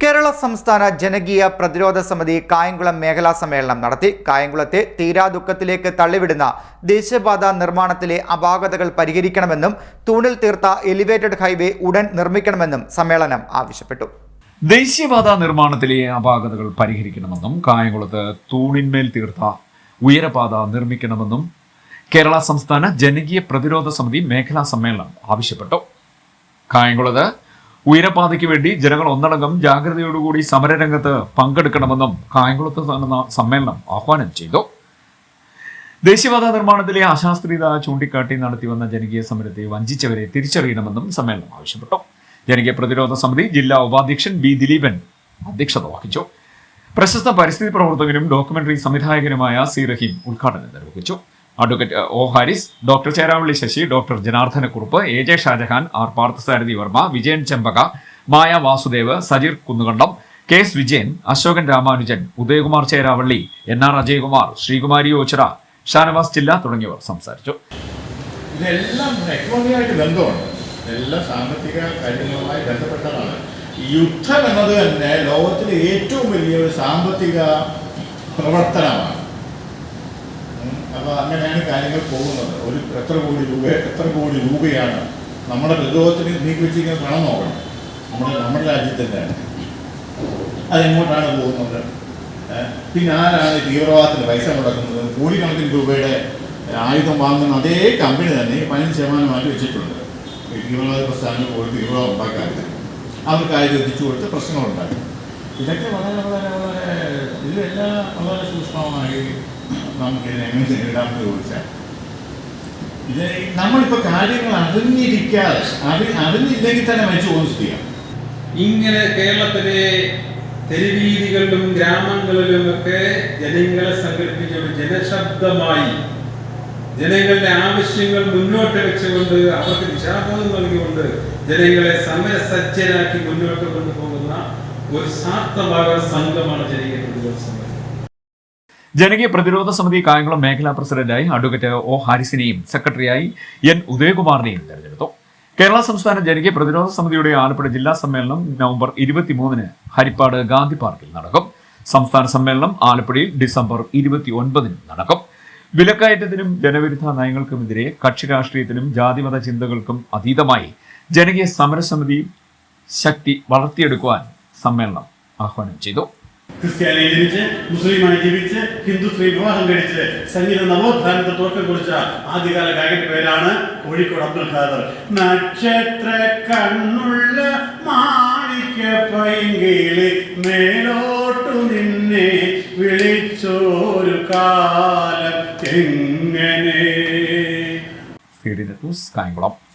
കേരള സംസ്ഥാന ജനകീയ പ്രതിരോധ സമിതി കായംകുളം മേഖലാ സമ്മേളനം നടത്തി. കായംകുളത്തെ തീരാ ദുഃഖത്തിലേക്ക് തള്ളിവിടുന്ന ദേശീയപാത നിർമ്മാണത്തിലെ അപാകതകൾ പരിഹരിക്കണമെന്നും തൂണിൽ തീർത്ത എലിവേറ്റഡ് ഹൈവേ ഉടൻ നിർമ്മിക്കണമെന്നും സമ്മേളനം ആവശ്യപ്പെട്ടു. ദേശീയപാത നിർമ്മാണത്തിലെ അപാകതകൾ പരിഹരിക്കണമെന്നും കായംകുളത്ത് തൂണിന്മേൽ തീർത്ത ഉയരപാത നിർമ്മിക്കണമെന്നും കേരള സംസ്ഥാന ജനകീയ പ്രതിരോധ സമിതി മേഖലാ സമ്മേളനം ആവശ്യപ്പെട്ടു. കായംകുളത്ത് ഉയരപാതയ്ക്ക് വേണ്ടി ജനങ്ങൾ ഒന്നടങ്കം ജാഗ്രതയോടുകൂടി സമരരംഗത്ത് പങ്കെടുക്കണമെന്നും കായംകുളത്ത് നടന്ന സമ്മേളനം ആഹ്വാനം ചെയ്തു. ദേശീയപാത നിർമ്മാണത്തിലെ അശാസ്ത്രീയത ചൂണ്ടിക്കാട്ടി നടത്തിവന്ന ജനകീയ സമരത്തെ വഞ്ചിച്ചവരെ തിരിച്ചറിയണമെന്നും സമ്മേളനം ആവശ്യപ്പെട്ടു. ജനകീയ പ്രതിരോധ സമിതി ജില്ലാ ഉപാധ്യക്ഷൻ ബി ദിലീപൻ അധ്യക്ഷത വഹിച്ചു. പ്രശസ്ത പരിസ്ഥിതി പ്രവർത്തകനും ഡോക്യുമെന്ററി സംവിധായകനുമായ സി റഹീം ഉദ്ഘാടനം നിർവഹിച്ചു. Advocate O Haris doctor Cheravally Sasi doctor Janardhanakurup A J Shajahan R Parthasarathy Varma Vijayan Chembaka Maya Vasudev Sajeer Kunnukandam K S Vijayan Ashokan Ramanujan Udayakumar Cheravally N R Ajayakumar Sreekumari Ochira Shanavas ജില്ല തുടങ്ങിയവർ സംസാരിച്ചു. ഇതെല്ലാം സാമ്പത്തിക കാര്യങ്ങളുമായി യുദ്ധം എന്നത് തന്നെ ലോകത്തിലെ ഏറ്റവും വലിയൊരു സാമ്പത്തിക പ്രവർത്തനമാണ്. ഉം, അപ്പൊ അങ്ങനെയാണ് കാര്യങ്ങൾ പോകുന്നത്. ഒരു എത്ര കോടി രൂപ എത്ര കോടി രൂപയാണ് നമ്മുടെ പ്രതിരോധത്തിന് നീക്കി വെച്ചിരിക്കുന്ന പണം നോക്കണം. നമ്മുടെ നമ്മുടെ രാജ്യത്തിന്റെ. അതെങ്ങോട്ടാണ് പോകുന്നത്? പിന്നെ ആരാണ് തീവ്രവാദത്തിന് പൈസ മുടക്കുന്നത്? കോടിക്കണക്കിന് രൂപയുടെ ആയുധം വാങ്ങുന്ന അതേ കമ്പനി തന്നെ പതിനഞ്ച് ശതമാനം മാറ്റി വെച്ചിട്ടുണ്ട്. തീവ്രവാദ പ്രസ്ഥാനം പോയി തീവ്രവാദം ഉണ്ടാക്കാൻ അവർക്ക് ആയുധം എത്തിച്ചു കൊടുത്ത് പ്രശ്നങ്ങളുണ്ടാക്കും. ഇതൊക്കെ വളരെ വളരെ വളരെ ഇതിലെല്ലാം വളരെ സൂക്ഷ്മമായി നമുക്ക് എങ്ങനെ നേരിടാമെന്ന് ചോദിച്ചാൽ. ഇത് നമ്മളിപ്പോൾ കാര്യങ്ങൾ അറിഞ്ഞിരിക്കാതെ അറി അറിഞ്ഞില്ലെങ്കിൽ തന്നെ മരിച്ചു പോകുന്ന സ്ഥിതിയാണ്. ഇങ്ങനെ കേരളത്തിലെ തെരുവീതികളിലും ഗ്രാമങ്ങളിലും ഒക്കെ ജനങ്ങളെ സംഘടിപ്പിച്ച ഒരു ജനശബ്ദമായി ജനങ്ങളുടെ ആവശ്യങ്ങൾ മുന്നോട്ട് വെച്ചുകൊണ്ട് അവർക്ക് ദിശാബോധം നൽകിക്കൊണ്ട് ജനങ്ങളെ സമരസജ്ജനാക്കി മുന്നോട്ട് കൊണ്ടുപോകുന്ന ഒരു സാർത്ഥമായ സംഘമാണ് ജനകീയ പ്രതിരോധ സമിതി കായംകുളം മേഖലാ പ്രസിഡന്റായി അഡ്വക്കേറ്റ് ഒ ഹാരിസിനെയും സെക്രട്ടറിയായി എൻ ഉദയകുമാറിനെയും തെരഞ്ഞെടുത്തു. കേരള സംസ്ഥാന ജനകീയ പ്രതിരോധ സമിതിയുടെ ആലപ്പുഴ ജില്ലാ സമ്മേളനം നവംബർ ഇരുപത്തിമൂന്നിന് ഹരിപ്പാട് ഗാന്ധി പാർക്കിൽ നടക്കും. സംസ്ഥാന സമ്മേളനം ആലപ്പുഴയിൽ ഡിസംബർ ഇരുപത്തി ഒൻപതിന് നടക്കും. വിലക്കയറ്റത്തിനും ജനവിരുദ്ധ നയങ്ങൾക്കുമെതിരെ കക്ഷി രാഷ്ട്രീയത്തിനും ജാതിമത ചിന്തകൾക്കും അതീതമായി ജനകീയ സമരസമിതി ശക്തി വളർത്തിയെടുക്കുവാൻ സമ്മേളനം ആഹ്വാനം ചെയ്തു. ക്രിസ്ത്യാനിയെ ജനിച്ച് മുസ്ലിമായി ജീവിച്ച് ഹിന്ദു സ്ത്രീ വിവാഹം കഴിച്ച് സംഗീത നവോത്ഥാനത്തെ തുടക്കം കുറിച്ച ആദ്യകാല ഗായകന്റെ പേരാണ് കോഴിക്കോട് അബ്ദുൽ ഖാദർ. നക്ഷത്ര കണ്ണുള്ള മാണിക്യ പൈങ്കിളി മേലോട്ടു നിന്നെ വിളിച്ചോരു കാലം എങ്ങനെ? കായംകുളം.